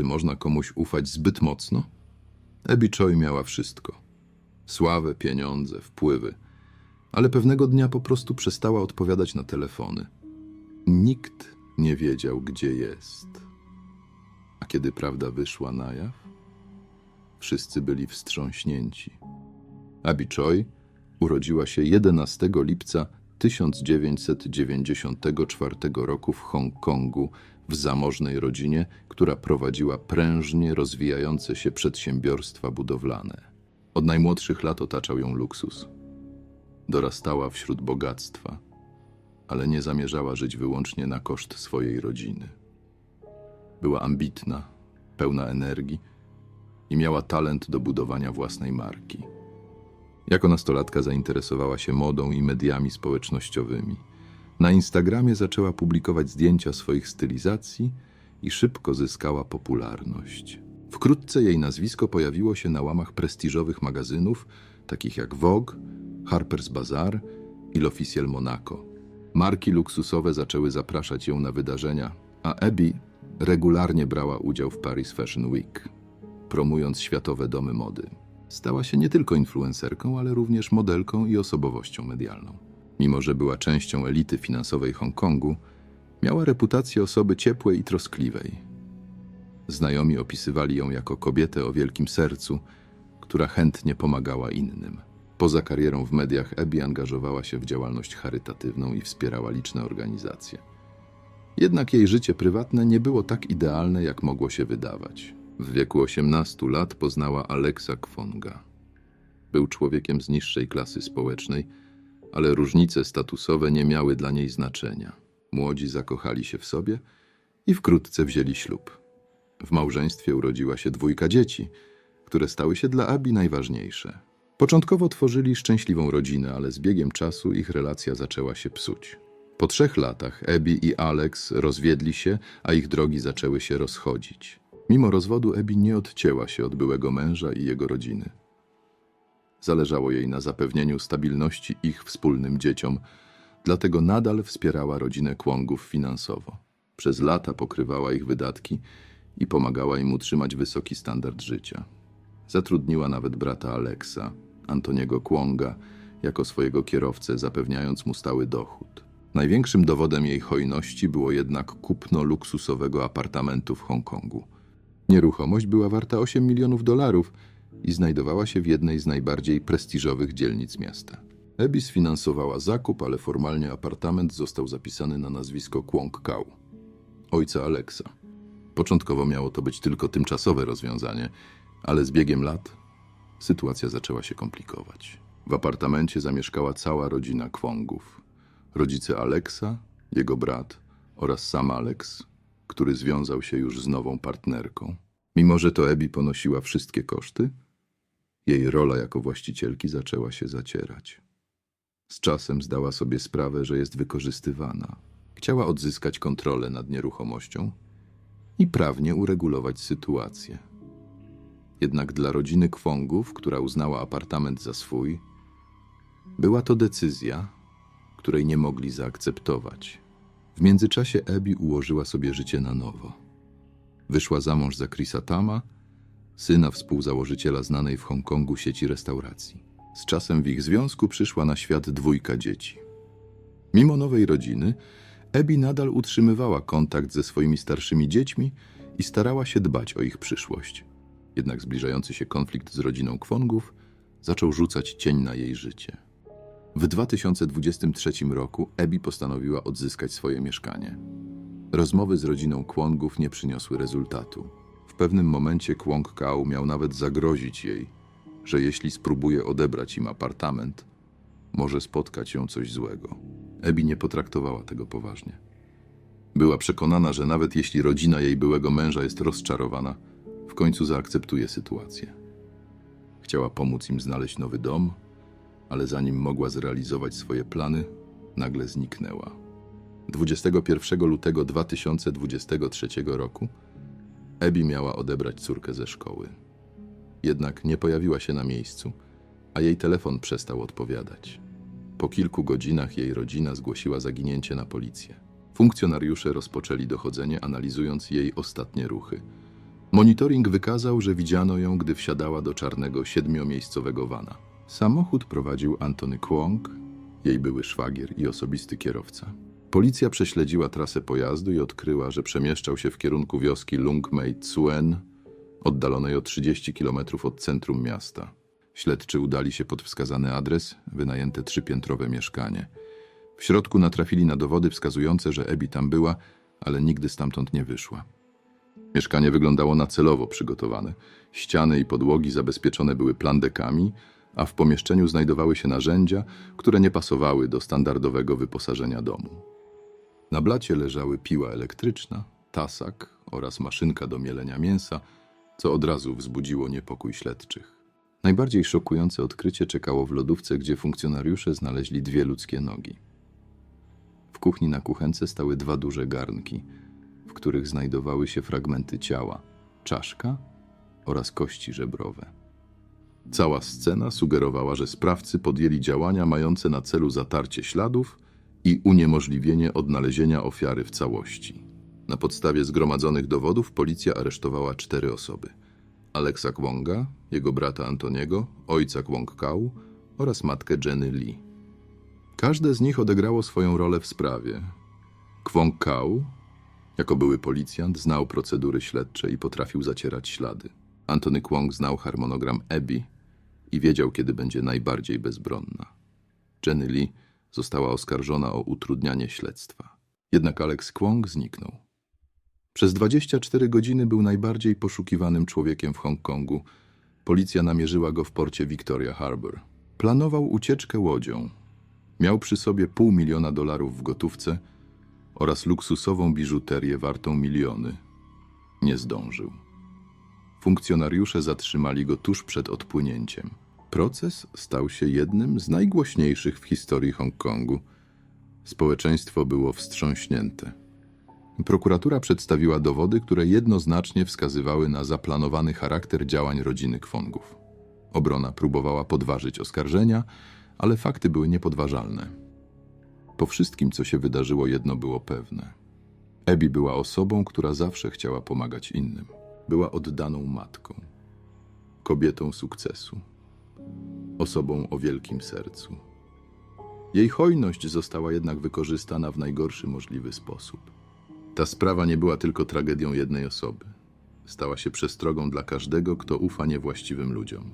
czy można komuś ufać zbyt mocno? Abby Choi miała wszystko. Sławę, pieniądze, wpływy. Ale pewnego dnia po prostu przestała odpowiadać na telefony. Nikt nie wiedział, gdzie jest. A kiedy prawda wyszła na jaw, wszyscy byli wstrząśnięci. Abby Choi urodziła się 11 lipca 1994 roku w Hongkongu w zamożnej rodzinie, która prowadziła prężnie rozwijające się przedsiębiorstwa budowlane. Od najmłodszych lat otaczał ją luksus. Dorastała wśród bogactwa, ale nie zamierzała żyć wyłącznie na koszt swojej rodziny. Była ambitna, pełna energii i miała talent do budowania własnej marki. Jako nastolatka zainteresowała się modą i mediami społecznościowymi. Na Instagramie zaczęła publikować zdjęcia swoich stylizacji i szybko zyskała popularność. Wkrótce jej nazwisko pojawiło się na łamach prestiżowych magazynów, takich jak Vogue, Harper's Bazaar i L'Officiel Monaco. Marki luksusowe zaczęły zapraszać ją na wydarzenia, a Abby regularnie brała udział w Paris Fashion Week, promując światowe domy mody. Stała się nie tylko influencerką, ale również modelką i osobowością medialną. Mimo, że była częścią elity finansowej Hongkongu, miała reputację osoby ciepłej i troskliwej. Znajomi opisywali ją jako kobietę o wielkim sercu, która chętnie pomagała innym. Poza karierą w mediach Abby angażowała się w działalność charytatywną i wspierała liczne organizacje. Jednak jej życie prywatne nie było tak idealne, jak mogło się wydawać. W wieku 18 lat poznała Alexa Kwonga. Był człowiekiem z niższej klasy społecznej, ale różnice statusowe nie miały dla niej znaczenia. Młodzi zakochali się w sobie i wkrótce wzięli ślub. W małżeństwie urodziła się dwójka dzieci, które stały się dla Abi najważniejsze. Początkowo tworzyli szczęśliwą rodzinę, ale z biegiem czasu ich relacja zaczęła się psuć. Po trzech latach Abby i Alex rozwiedli się, a ich drogi zaczęły się rozchodzić. Mimo rozwodu Abby nie odcięła się od byłego męża i jego rodziny. Zależało jej na zapewnieniu stabilności ich wspólnym dzieciom, dlatego nadal wspierała rodzinę Kwongów finansowo. Przez lata pokrywała ich wydatki i pomagała im utrzymać wysoki standard życia. Zatrudniła nawet brata Alexa, Antoniego Kwonga, jako swojego kierowcę, zapewniając mu stały dochód. Największym dowodem jej hojności było jednak kupno luksusowego apartamentu w Hongkongu. Nieruchomość była warta 8 milionów dolarów i znajdowała się w jednej z najbardziej prestiżowych dzielnic miasta. Abby sfinansowała zakup, ale formalnie apartament został zapisany na nazwisko Kwong Kau, ojca Alexa. Początkowo miało to być tylko tymczasowe rozwiązanie, ale z biegiem lat sytuacja zaczęła się komplikować. W apartamencie zamieszkała cała rodzina Kwongów. Rodzice Alexa, jego brat oraz sam Alex, który związał się już z nową partnerką. Mimo, że to Ebi ponosiła wszystkie koszty, jej rola jako właścicielki zaczęła się zacierać. Z czasem zdała sobie sprawę, że jest wykorzystywana. Chciała odzyskać kontrolę nad nieruchomością i prawnie uregulować sytuację. Jednak dla rodziny Kwongów, która uznała apartament za swój, była to decyzja, której nie mogli zaakceptować. W międzyczasie Abby ułożyła sobie życie na nowo. Wyszła za mąż za Chrisa Tama, syna współzałożyciela znanej w Hongkongu sieci restauracji. Z czasem w ich związku przyszła na świat dwójka dzieci. Mimo nowej rodziny, Abby nadal utrzymywała kontakt ze swoimi starszymi dziećmi i starała się dbać o ich przyszłość. Jednak zbliżający się konflikt z rodziną Kwongów zaczął rzucać cień na jej życie. W 2023 roku Abby postanowiła odzyskać swoje mieszkanie. Rozmowy z rodziną Kwongów nie przyniosły rezultatu. Pewnym momencie Kwong Kau miał nawet zagrozić jej, że jeśli spróbuje odebrać im apartament, może spotkać ją coś złego. Abby nie potraktowała tego poważnie. Była przekonana, że nawet jeśli rodzina jej byłego męża jest rozczarowana, w końcu zaakceptuje sytuację. Chciała pomóc im znaleźć nowy dom, ale zanim mogła zrealizować swoje plany, nagle zniknęła. 21 lutego 2023 roku Abby miała odebrać córkę ze szkoły. Jednak nie pojawiła się na miejscu, a jej telefon przestał odpowiadać. Po kilku godzinach jej rodzina zgłosiła zaginięcie na policję. Funkcjonariusze rozpoczęli dochodzenie, analizując jej ostatnie ruchy. Monitoring wykazał, że widziano ją, gdy wsiadała do czarnego siedmiomiejscowego wana. Samochód prowadził Antony Kwong, jej były szwagier i osobisty kierowca. Policja prześledziła trasę pojazdu i odkryła, że przemieszczał się w kierunku wioski Lungmei Tsuen, oddalonej o 30 km od centrum miasta. Śledczy udali się pod wskazany adres, wynajęte trzypiętrowe mieszkanie. W środku natrafili na dowody wskazujące, że Ebi tam była, ale nigdy stamtąd nie wyszła. Mieszkanie wyglądało na celowo przygotowane. Ściany i podłogi zabezpieczone były plandekami, a w pomieszczeniu znajdowały się narzędzia, które nie pasowały do standardowego wyposażenia domu. Na blacie leżały piła elektryczna, tasak oraz maszynka do mielenia mięsa, co od razu wzbudziło niepokój śledczych. Najbardziej szokujące odkrycie czekało w lodówce, gdzie funkcjonariusze znaleźli dwie ludzkie nogi. W kuchni na kuchence stały dwa duże garnki, w których znajdowały się fragmenty ciała, czaszka oraz kości żebrowe. Cała scena sugerowała, że sprawcy podjęli działania mające na celu zatarcie śladów i uniemożliwienie odnalezienia ofiary w całości. Na podstawie zgromadzonych dowodów policja aresztowała cztery osoby. Alexa Kwonga, jego brata Antoniego, ojca Kwong Kau oraz matkę Jenny Lee. Każde z nich odegrało swoją rolę w sprawie. Kwong Kau, jako były policjant, znał procedury śledcze i potrafił zacierać ślady. Antony Kwong znał harmonogram Ebi i wiedział, kiedy będzie najbardziej bezbronna. Jenny Lee została oskarżona o utrudnianie śledztwa. Jednak Alex Kwong zniknął. Przez 24 godziny był najbardziej poszukiwanym człowiekiem w Hongkongu. Policja namierzyła go w porcie Victoria Harbour. Planował ucieczkę łodzią. Miał przy sobie pół miliona dolarów w gotówce oraz luksusową biżuterię wartą miliony. Nie zdążył. Funkcjonariusze zatrzymali go tuż przed odpłynięciem. Proces stał się jednym z najgłośniejszych w historii Hongkongu. Społeczeństwo było wstrząśnięte. Prokuratura przedstawiła dowody, które jednoznacznie wskazywały na zaplanowany charakter działań rodziny Kwongów. Obrona próbowała podważyć oskarżenia, ale fakty były niepodważalne. Po wszystkim, co się wydarzyło, jedno było pewne. Ebi była osobą, która zawsze chciała pomagać innym. Była oddaną matką, kobietą sukcesu, osobą o wielkim sercu. Jej hojność została jednak wykorzystana w najgorszy możliwy sposób. Ta sprawa nie była tylko tragedią jednej osoby. Stała się przestrogą dla każdego, kto ufa niewłaściwym ludziom.